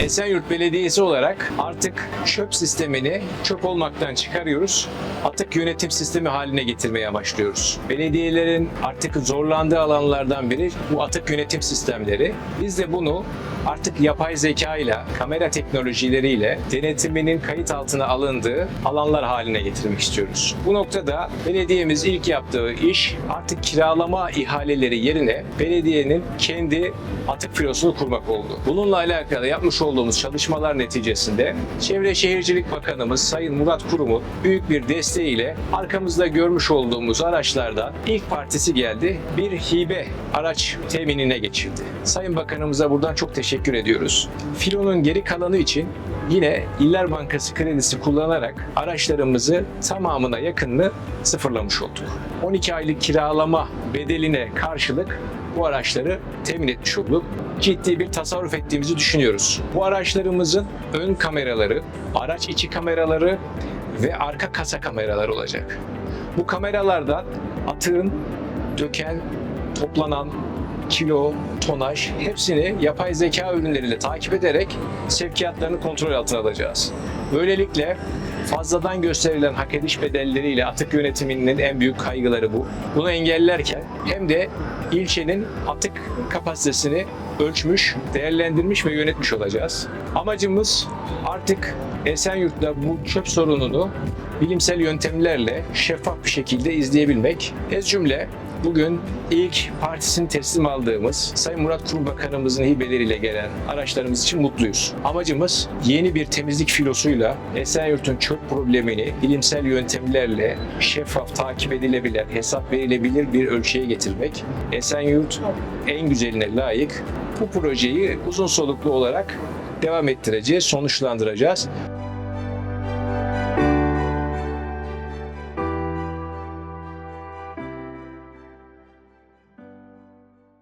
Esenyurt Belediyesi olarak artık çöp sistemini çöp olmaktan çıkarıyoruz. Atık yönetim sistemi haline getirmeye başlıyoruz. Belediyelerin artık zorlandığı alanlardan biri bu atık yönetim sistemleri. Biz de bunu artık yapay zeka ile, kamera teknolojileriyle denetiminin kayıt altına alındığı alanlar haline getirmek istiyoruz. Bu noktada belediyemiz ilk yaptığı iş artık kiralama ihaleleri yerine belediyenin kendi atık filosunu kurmak oldu. Bununla alakalı yapmış olduğumuz çalışmalar neticesinde Çevre Şehircilik Bakanımız Sayın Murat Kurum'un büyük bir desteğiyle arkamızda görmüş olduğumuz araçlardan ilk partisi geldi. Bir hibe araç teminine geçildi. Sayın Bakanımıza buradan çok teşekkür ediyoruz. Filonun geri kalanı için yine İller Bankası kredisi kullanarak araçlarımızı tamamına yakınını sıfırlamış olduk. 12 aylık kiralama bedeline karşılık bu araçları temin etmiş olduk. Ciddi bir tasarruf ettiğimizi düşünüyoruz. Bu araçlarımızın ön kameraları, araç içi kameraları ve arka kasa kameraları olacak. Bu kameralardan atığın döken, toplanan kilo, tonaj hepsini yapay zeka ürünleriyle takip ederek sevkiyatlarını kontrol altına alacağız. Böylelikle fazladan gösterilen hak ediş bedelleriyle atık yönetiminin en büyük kaygıları bu. Bunu engellerken hem de ilçenin atık kapasitesini ölçmüş, değerlendirmiş ve yönetmiş olacağız. Amacımız artık Esenyurt'ta bu çöp sorununu bilimsel yöntemlerle şeffaf bir şekilde izleyebilmek. Ez cümle Bugün ilk partisini teslim aldığımız Sayın Murat Kurum Bakanımızın hibeleriyle gelen araçlarımız için mutluyuz. Amacımız yeni bir temizlik filosuyla Esenyurt'un çöp problemini bilimsel yöntemlerle şeffaf, takip edilebilir, hesap verilebilir bir ölçüye getirmek. Esenyurt en güzeline layık bu projeyi uzun soluklu olarak devam ettireceğiz, sonuçlandıracağız.